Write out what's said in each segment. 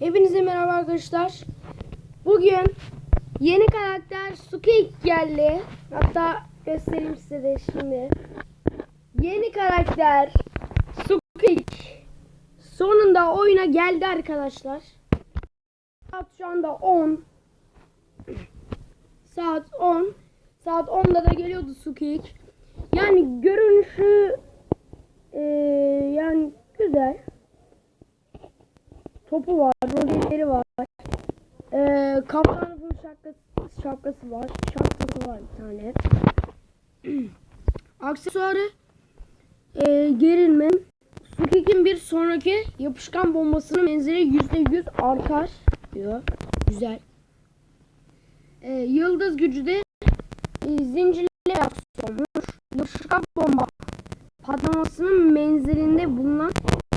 Hepinize merhaba arkadaşlar. Bugün yeni karakter Sukik geldi. Hatta göstereyim size de şimdi. Yeni karakter Sukik. Sonunda oyuna geldi arkadaşlar. Saat şu anda 10. Saat 10. Saat 10'da da geliyordu Sukik. Yani görünüşü eee, yani güzel topu var, rolleri var. Ee, kaptanın şapkası, şapkası var. Şapkası var bir tane. Aksesuarı ee, gerilme. Sukik'in bir sonraki yapışkan bombasının menzili %100 artar diyor. Güzel. Ee, yıldız gücü de e, zincirli reaksiyonmuş. Yapışkan bomba patlamasının menzilinde bulunan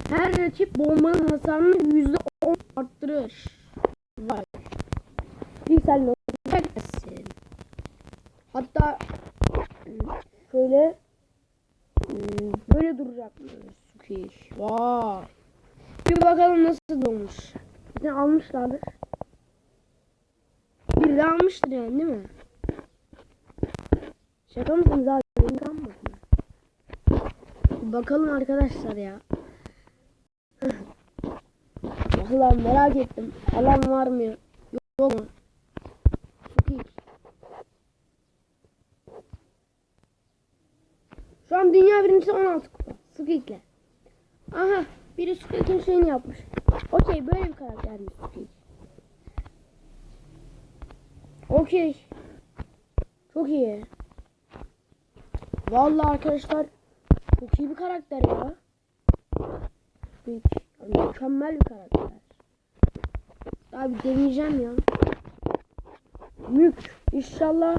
her rakip bombanın hasarını %10 arttırır. Vay. Piksel gelsin. Hatta şöyle ıı, böyle duracak mı? Suki. Vay. Bir bakalım nasıl olmuş. Bir almışlardır. Bir de almıştır yani değil mi? Şaka mısınız abi? Benim kalmadı mı? Bir Bakalım arkadaşlar ya. Vallahi merak ettim. Alan var mı? Yok mu? Çok iyi. Şu an dünya birincisi 16 kupa. Squeak'le. Aha. Biri Squeak'in şeyini yapmış. Okey böyle bir karaktermiş Squeak. Okey. Çok iyi. Vallahi arkadaşlar çok iyi bir karakter ya. Squeak. Mükemmel bir karakter. Abi deneyeceğim ya. Mük. İnşallah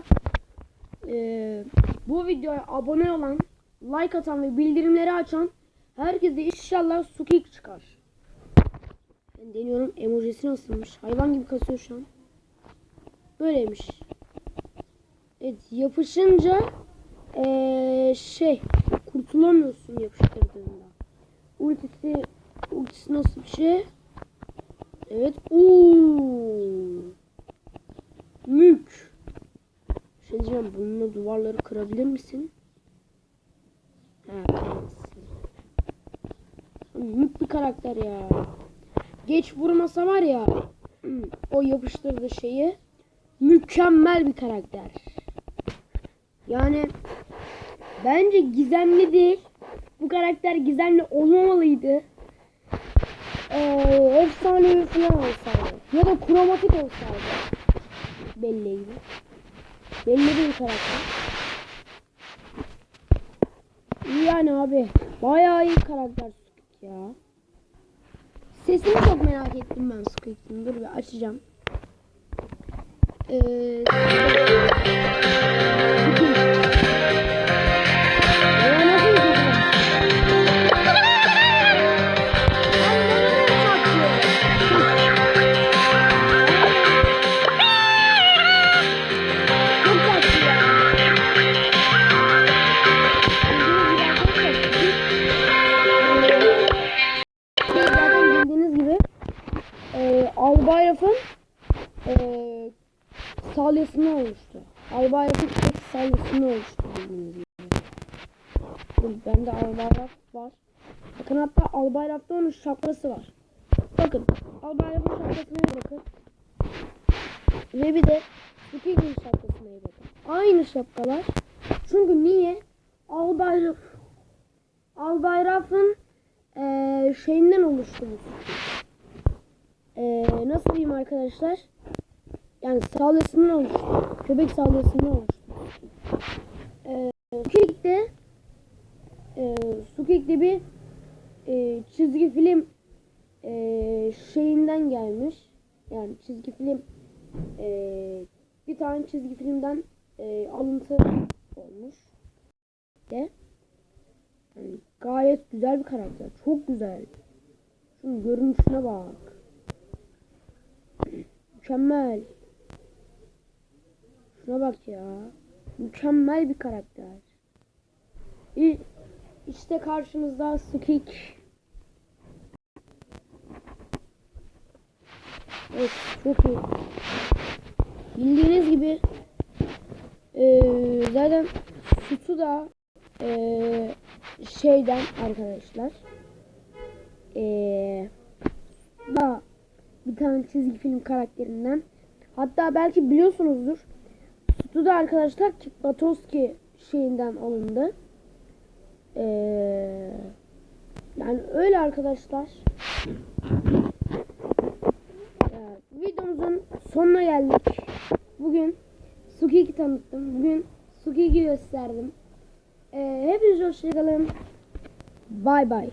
eee, bu videoya abone olan, like atan ve bildirimleri açan herkese inşallah Sukik çıkar. Ben deniyorum emojisi nasılmış. Hayvan gibi kasıyor şu an. Böyleymiş. Evet yapışınca eee, şey kurtulamıyorsun yapıştırdığında. Ultisi ultisi nasıl bir şey? Evet. Uuu. Mük. Bir Şey diyeceğim bununla duvarları kırabilir misin? Ha. Mük bir karakter ya. Geç vurmasa var ya. O yapıştırdığı şeyi. Mükemmel bir karakter. Yani bence gizemli değil. Bu karakter gizemli olmamalıydı. Ee, efsanevi falan olsaydı. Ya da kromatik olsaydı. Belliydi. Belli bir karakter. Yani abi. Bayağı iyi karakter Squeak ya. Sesini çok merak ettim ben Squeak'in. Dur bir açacağım. Ee, Albayraf'ın e, salyasını oluştu. Albayraf'ın tek salyasını oluştu bildiğiniz gibi. Bende var. Bakın hatta Albayraf'ta onun şapkası var. Bakın Albayraf'ın şapkasına bakın. Ve bir de Sukig'in şapkasına bakın. Aynı şapkalar. Çünkü niye? Albayraf Albayraf'ın eee şeyinden oluştu bu Eee nasıl diyeyim arkadaşlar? Yani salyasından oluştu. Köpek salyasından oluştu. Eee Sukig'de eee Sukig'de bir eee, çizgi film eee, şeyinden gelmiş. Yani çizgi film eee, bir tane çizgi filmden eee, alıntı olmuş. De. Yani gayet güzel bir karakter. Çok güzel. Şunun görünüşüne bak. Mükemmel. Şuna bak ya. Mükemmel bir karakter. İ- İşte karşınızda Sukik. Evet çok iyi. Bildiğiniz gibi eee, zaten sütü da eee, şeyden arkadaşlar. Eee da bir tane çizgi film karakterinden. Hatta belki biliyorsunuzdur. Sütü da arkadaşlar Batowski şeyinden alındı. Eee yani öyle arkadaşlar. Evet, videomuzun sonuna geldik. Bugün Sukiki tanıttım. Bugün Sukiki gösterdim. Ee, hepinize hoşçakalın. Bay bay.